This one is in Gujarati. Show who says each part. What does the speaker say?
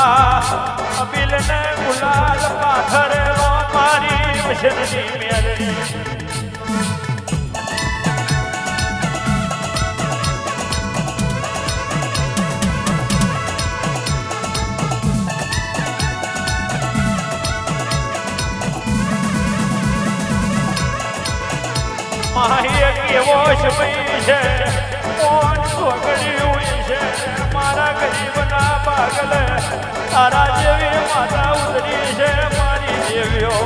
Speaker 1: ગોવાજા માં અબિલને ગુલાલ પાથરેલો મારી મેલડી માહી કેવો સમય છે કોણ છોકરીયું છે. મારા ગરીબના પાગલ. તારા જેવી માતા ઉતરી છે. મારી દેવીઓ